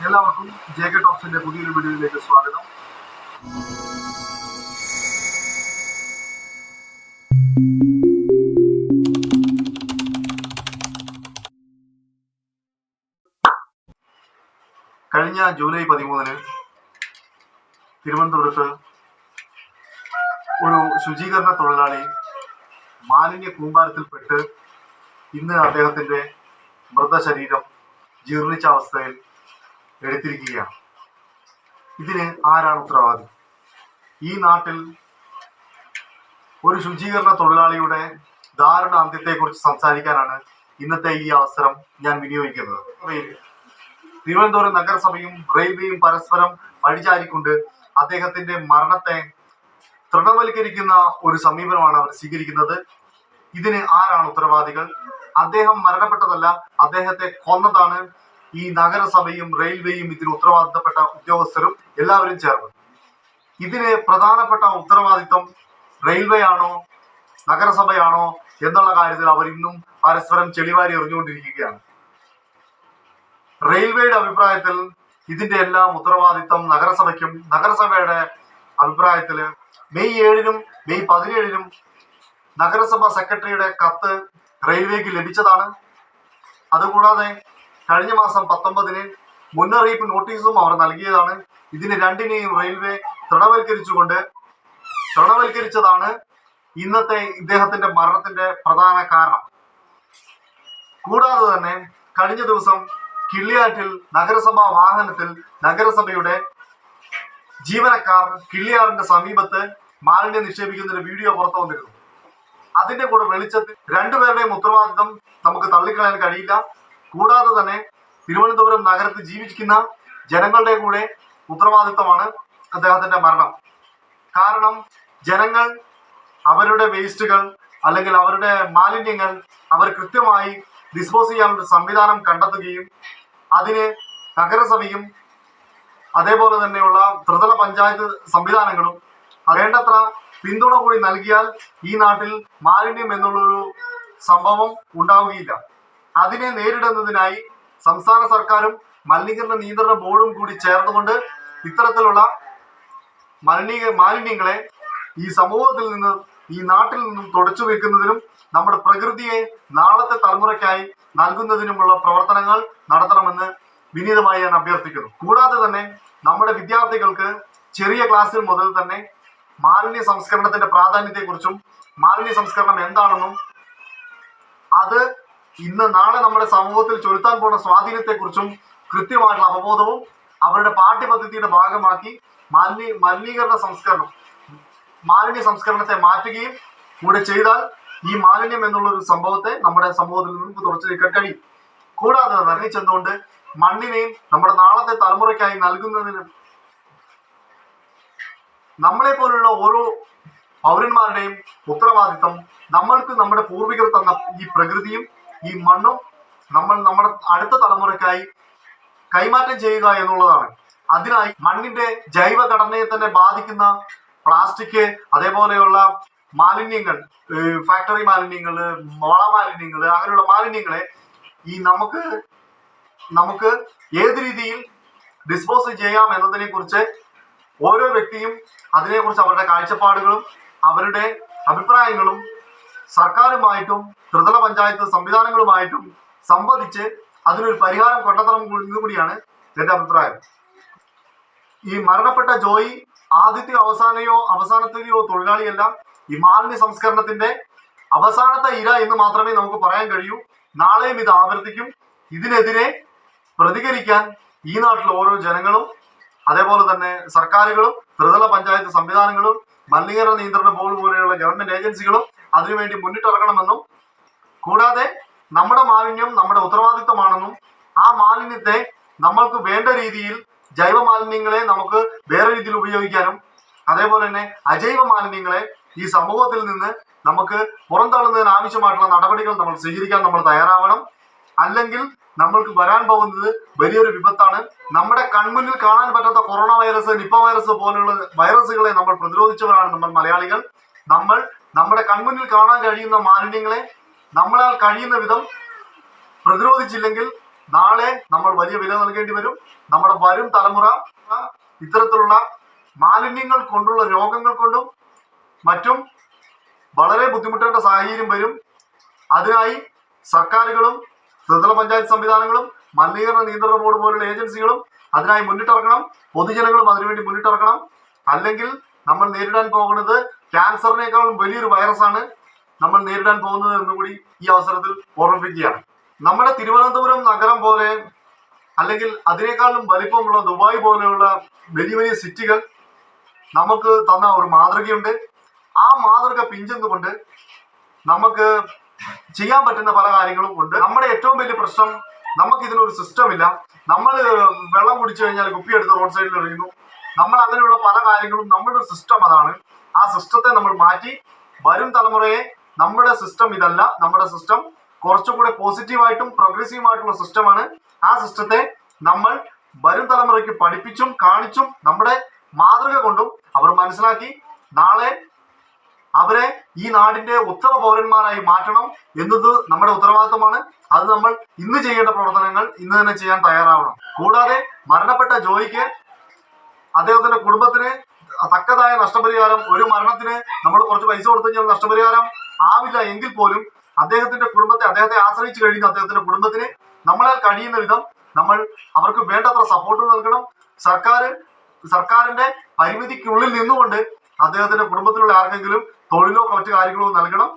എല്ലാവർക്കും J K ടോക്സിന്റെ പുതിയൊരു വീഡിയോയിലേക്ക് സ്വാഗതം. കഴിഞ്ഞ ജൂലൈ പതിമൂന്നിന് തിരുവനന്തപുരത്ത് ഒരു ശുചീകരണ തൊഴിലാളി മാലിന്യ കൂമ്പാരത്തിൽപ്പെട്ട് ഇന്ന് അദ്ദേഹത്തിന്റെ മൃതശരീരം ജീർണിച്ച അവസ്ഥയിൽ എടുത്തിരിക്കുകയാണ്. ഇതിന് ആരാണ് ഉത്തരവാദി? ഈ നാട്ടിൽ ഒരു ശുചീകരണ തൊഴിലാളിയുടെ ദാരുണ അന്ത്യത്തെക്കുറിച്ച് സംസാരിക്കാനാണ് ഇന്നത്തെ ഈ അവസരം ഞാൻ വിനിയോഗിക്കുന്നത്. തിരുവനന്തപുരം നഗരസഭയും റെയിൽവേയും പരസ്പരം പഴിചാരിക്കൊണ്ട് അദ്ദേഹത്തിന്റെ മരണത്തെ തൃണവൽക്കരിക്കുന്ന ഒരു സമീപനമാണ് അവർ സ്വീകരിക്കുന്നത്. ഇതിന് ആരാണ് ഉത്തരവാദികൾ? അദ്ദേഹം മരണപ്പെട്ടതല്ല അദ്ദേഹത്തെ കൊന്നതാണ് ഈ നഗരസഭയും റെയിൽവേയും ഇതിന് ഉത്തരവാദിത്തപ്പെട്ട ഉദ്യോഗസ്ഥരും എല്ലാവരും ചേർന്നു. ഇതിന് പ്രധാനപ്പെട്ട ഉത്തരവാദിത്തം റെയിൽവേ ആണോ നഗരസഭയാണോ എന്നുള്ള കാര്യത്തിൽ അവർ ഇന്നും പരസ്പരം ചെളിവാരി എറിഞ്ഞുകൊണ്ടിരിക്കുകയാണ്. റെയിൽവേയുടെ അഭിപ്രായത്തിൽ ഇതിന്റെ എല്ലാം ഉത്തരവാദിത്തം നഗരസഭയ്ക്കും നഗരസഭയുടെ അഭിപ്രായത്തിൽ മെയ് ഏഴിനും മെയ് പതിനേഴിനും നഗരസഭ സെക്രട്ടറിയുടെ കത്ത് റെയിൽവേക്ക് ലഭിച്ചതാണ്. അതുകൂടാതെ കഴിഞ്ഞ മാസം പത്തൊമ്പതിന് മുന്നറിയിപ്പ് നോട്ടീസും അവർ നൽകിയതാണ്. ഇതിന് രണ്ടിനെയും റെയിൽവേ തൃണവൽക്കരിച്ചുകൊണ്ട് തൃണവൽക്കരിച്ചതാണ് ഇന്നത്തെ ഇദ്ദേഹത്തിന്റെ മരണത്തിന്റെ പ്രധാന കാരണം. കൂടാതെ തന്നെ കഴിഞ്ഞ ദിവസം കിള്ളിയാറ്റിൽ നഗരസഭാ വാഹനത്തിൽ നഗരസഭയുടെ ജീവനക്കാർ കിള്ളിയാറിന്റെ സമീപത്ത് മാലിന്യം നിക്ഷേപിക്കുന്ന ഒരു വീഡിയോ പുറത്തു വന്നിരുന്നു. അതിന്റെ കൂടെ വെളിച്ചത്തിൽ രണ്ടുപേരുടെയും ഉത്തരവാദിത്തം നമുക്ക് തള്ളിക്കളയാൻ കഴിയില്ല. കൂടാതെ തന്നെ തിരുവനന്തപുരം നഗരത്തിൽ ജീവിക്കുന്ന ജനങ്ങളുടെ കൂടെ ഉത്തരവാദിത്തമാണ് അദ്ദേഹത്തിന്റെ മരണം. കാരണം ജനങ്ങൾ അവരുടെ വേസ്റ്റുകൾ അല്ലെങ്കിൽ അവരുടെ മാലിന്യങ്ങൾ അവർ കൃത്യമായി ഡിസ്പോസ് ചെയ്യാനുള്ള സംവിധാനം കണ്ടെത്തുകയും അതിന് നഗരസഭയും അതേപോലെ തന്നെയുള്ള ത്രിതല പഞ്ചായത്ത് സംവിധാനങ്ങളും വേണ്ടത്ര പിന്തുണ കൂടി നൽകിയാൽ ഈ നാട്ടിൽ മാലിന്യം എന്നുള്ളൊരു സംഭവം ഉണ്ടാവുകയില്ല. അതിനെ നേരിടുന്നതിനായി സംസ്ഥാന സർക്കാരും മലിനീകരണ നിയന്ത്രണ ബോർഡും കൂടി ചേർന്നുകൊണ്ട് ഇത്തരത്തിലുള്ള മലിനീക മാലിന്യങ്ങളെ ഈ സമൂഹത്തിൽ നിന്ന് ഈ നാട്ടിൽ നിന്നും തുടച്ചു വെക്കുന്നതിനും നമ്മുടെ പ്രകൃതിയെ നാളത്തെ തലമുറയ്ക്കായി നൽകുന്നതിനുമുള്ള പ്രവർത്തനങ്ങൾ നടത്തണമെന്ന് വിനീതമായി ഞാൻ അഭ്യർത്ഥിക്കുന്നു. കൂടാതെ തന്നെ നമ്മുടെ വിദ്യാർത്ഥികൾക്ക് ചെറിയ ക്ലാസ്സിൽ മുതൽ തന്നെ മാലിന്യ സംസ്കരണത്തിന്റെ പ്രാധാന്യത്തെക്കുറിച്ചും മാലിന്യ സംസ്കരണം എന്താണെന്നും അത് ഇന്ന് നാളെ നമ്മുടെ സമൂഹത്തിൽ ചൊലുത്താൻ പോകുന്ന സ്വാധീനത്തെക്കുറിച്ചും കൃത്യമായിട്ടുള്ള അവബോധവും അവരുടെ പാഠ്യപദ്ധതിയുടെ ഭാഗമാക്കി മാലിന്യ മലിനീകരണ സംസ്കരണം മാലിന്യ സംസ്കരണത്തെ മാറ്റുകയും കൂടെ ചെയ്താൽ ഈ മാലിന്യം എന്നുള്ള ഒരു സംഭവത്തെ നമ്മുടെ സമൂഹത്തിൽ നിന്ന് തുടച്ചു നീക്കാൻ കഴിയും. കൂടാതെ നിർണയിച്ചെന്നുകൊണ്ട് മണ്ണിനെയും നമ്മുടെ നാളത്തെ തലമുറയ്ക്കായി നൽകുന്നതിന് നമ്മളെ പോലുള്ള ഓരോ പൗരന്മാരുടെയും ഉത്തരവാദിത്തം നമ്മൾക്ക് നമ്മുടെ പൂർവികർ തന്ന ഈ പ്രകൃതിയും ഈ മണ്ണും നമ്മൾ നമ്മുടെ അടുത്ത തലമുറയ്ക്കായി കൈമാറ്റം ചെയ്യുക എന്നുള്ളതാണ്. അതിനായി മണ്ണിന്റെ ജൈവഘടനയെ തന്നെ ബാധിക്കുന്ന പ്ലാസ്റ്റിക് അതേപോലെയുള്ള മാലിന്യങ്ങൾ ഫാക്ടറി മാലിന്യങ്ങൾ വള മാലിന്യങ്ങൾ അങ്ങനെയുള്ള മാലിന്യങ്ങളെ ഈ നമുക്ക് നമുക്ക് ഏത് രീതിയിൽ ഡിസ്പോസ് ചെയ്യാം എന്നതിനെ കുറിച്ച് ഓരോ വ്യക്തിയും അതിനെക്കുറിച്ച് അവരുടെ കാഴ്ചപ്പാടുകളും അവരുടെ അഭിപ്രായങ്ങളും സർക്കാരുമായിട്ടും ത്രിതല പഞ്ചായത്ത് സംവിധാനങ്ങളുമായിട്ടും സംവദിച്ച് അതിനൊരു പരിഹാരം കണ്ടെത്തണം കൂടിയാണ് എന്റെ അഭിപ്രായം. ഈ മരണപ്പെട്ട ജോയി ആദ്യത്തെ അവസാനയോ അവസാനത്തെയോ തൊഴിലാളിയല്ല ഈ മാലിന്യ സംസ്കരണത്തിന്റെ അവസാനത്തെ ഇര എന്ന് മാത്രമേ നമുക്ക് പറയാൻ കഴിയൂ. നാളെയും ഇത് ആവർത്തിക്കും. ഇതിനെതിരെ പ്രതികരിക്കാൻ ഈ നാട്ടിലെ ഓരോ ജനങ്ങളും അതേപോലെ തന്നെ സർക്കാരുകളും ത്രിതല പഞ്ചായത്ത് സംവിധാനങ്ങളും മലിനീകരണ നിയന്ത്രണ ബോർഡ് പോലെയുള്ള ഗവൺമെന്റ് ഏജൻസികളും അതിനുവേണ്ടി മുന്നിട്ടിറങ്ങണമെന്നും കൂടാതെ നമ്മുടെ മാലിന്യം നമ്മുടെ ഉത്തരവാദിത്തമാണെന്നും ആ മാലിന്യത്തെ നമ്മൾക്ക് വേണ്ട രീതിയിൽ ജൈവ മാലിന്യങ്ങളെ നമുക്ക് വേറെ രീതിയിൽ ഉപയോഗിക്കാനും അതേപോലെ തന്നെ അജൈവ മാലിന്യങ്ങളെ ഈ സമൂഹത്തിൽ നിന്ന് നമുക്ക് പുറന്തള്ളുന്നതിന് ആവശ്യമായിട്ടുള്ള നടപടികൾ നമ്മൾ സ്വീകരിക്കാൻ നമ്മൾ തയ്യാറാവണം. അല്ലെങ്കിൽ നമ്മൾക്ക് വരാൻ പോകുന്നത് വലിയൊരു വിപത്താണ്. നമ്മുടെ കൺമുന്നിൽ കാണാൻ പറ്റാത്ത കൊറോണ വൈറസ് നിപ്പ വൈറസ് പോലുള്ള വൈറസുകളെ നമ്മൾ പ്രതിരോധിച്ചവരാണ് നമ്മൾ മലയാളികൾ. നമ്മൾ നമ്മുടെ കൺമുന്നിൽ കാണാൻ കഴിയുന്ന മാലിന്യങ്ങളെ നമ്മളാൽ കഴിയുന്ന വിധം പ്രതിരോധിച്ചില്ലെങ്കിൽ നാളെ നമ്മൾ വലിയ വില നൽകേണ്ടി വരും. നമ്മുടെ വരും തലമുറ ഇത്തരത്തിലുള്ള മാലിന്യങ്ങൾ കൊണ്ടുള്ള രോഗങ്ങൾ കൊണ്ടും മറ്റും വളരെ ബുദ്ധിമുട്ടേണ്ട സാഹചര്യം വരും. അതിനായി സർക്കാരുകളും ത്രിതല പഞ്ചായത്ത് സംവിധാനങ്ങളും മലിനീകരണ നിയന്ത്രണ ബോർഡ് പോലുള്ള ഏജൻസികളും അതിനായി മുന്നിട്ടിറങ്ങണം. പൊതുജനങ്ങളും അതിനുവേണ്ടി മുന്നിട്ടിറങ്ങണം. അല്ലെങ്കിൽ നമ്മൾ നേരിടാൻ പോകുന്നത് ക്യാൻസറിനേക്കാളും വലിയൊരു വൈറസാണ് നമ്മൾ നേരിടാൻ പോകുന്നത് എന്നുകൂടി ഈ അവസരത്തിൽ ഓർമ്മിപ്പിക്കുകയാണ്. നമ്മുടെ തിരുവനന്തപുരം നഗരം പോലെ അല്ലെങ്കിൽ അതിനേക്കാളും വലിപ്പമുള്ള ദുബായ് പോലെയുള്ള വലിയ വലിയ സിറ്റികൾ നമുക്ക് തന്ന ഒരു മാതൃകയുണ്ട്. ആ മാതൃക പിഞ്ചെന്നുകൊണ്ട് നമുക്ക് ചെയ്യാൻ പറ്റുന്ന പല കാര്യങ്ങളും ഉണ്ട്. നമ്മുടെ ഏറ്റവും വലിയ പ്രശ്നം നമുക്ക് ഇതിനൊരു സിസ്റ്റം ഇല്ല. നമ്മൾ വെള്ളം കുടിച്ചു കഴിഞ്ഞാൽ കുപ്പിയെടുത്ത് റോഡ് സൈഡിൽ എറിയുന്നു. നമ്മൾ അങ്ങനെയുള്ള പല കാര്യങ്ങളും നമ്മുടെ സിസ്റ്റം അതാണ്. ആ സിസ്റ്റത്തെ നമ്മൾ മാറ്റി വരും തലമുറയെ നമ്മുടെ സിസ്റ്റം ഇതല്ല. നമ്മുടെ സിസ്റ്റം കുറച്ചുകൂടെ പോസിറ്റീവായിട്ടും പ്രോഗ്രസീവായിട്ടുള്ള സിസ്റ്റമാണ് ആ സിസ്റ്റത്തെ നമ്മൾ വരും തലമുറയ്ക്ക് പഠിപ്പിച്ചും കാണിച്ചും നമ്മുടെ മാതൃക കൊണ്ടും അവർ മനസ്സിലാക്കി നാളെ അവരെ ഈ നാടിന്റെ ഉത്തമ പൗരന്മാരായി മാറ്റണം എന്നത് നമ്മുടെ ഉത്തരവാദിത്തമാണ് അത് നമ്മൾ ഇന്ന് ചെയ്യേണ്ട പ്രവർത്തനങ്ങൾ ഇന്ന് തന്നെ ചെയ്യാൻ തയ്യാറാവണം. കൂടാതെ മരണപ്പെട്ട ജോയിക്ക് അദ്ദേഹത്തിന്റെ കുടുംബത്തിന് തക്കതായ നഷ്ടപരിഹാരം ഒരു മരണത്തിന് നമ്മൾ കുറച്ച് പൈസ കൊടുത്തു കഴിഞ്ഞാൽ നഷ്ടപരിഹാരം ആവില്ല എങ്കിൽ പോലും അദ്ദേഹത്തിന്റെ കുടുംബത്തെ അദ്ദേഹത്തെ ആശ്രയിച്ചു കഴിഞ്ഞ അദ്ദേഹത്തിന്റെ കുടുംബത്തിന് നമ്മളാൽ കഴിയുന്ന വിധം നമ്മൾ അവർക്ക് വേണ്ടത്ര സപ്പോർട്ട് നൽകണം. സർക്കാർ സർക്കാരിന്റെ പരിമിതിക്കുള്ളിൽ നിന്നുകൊണ്ട് അദ്ദേഹത്തിന്റെ കുടുംബത്തിലുള്ള ആർക്കെങ്കിലും തൊഴിലോ മറ്റു കാര്യങ്ങളോ നൽകണം.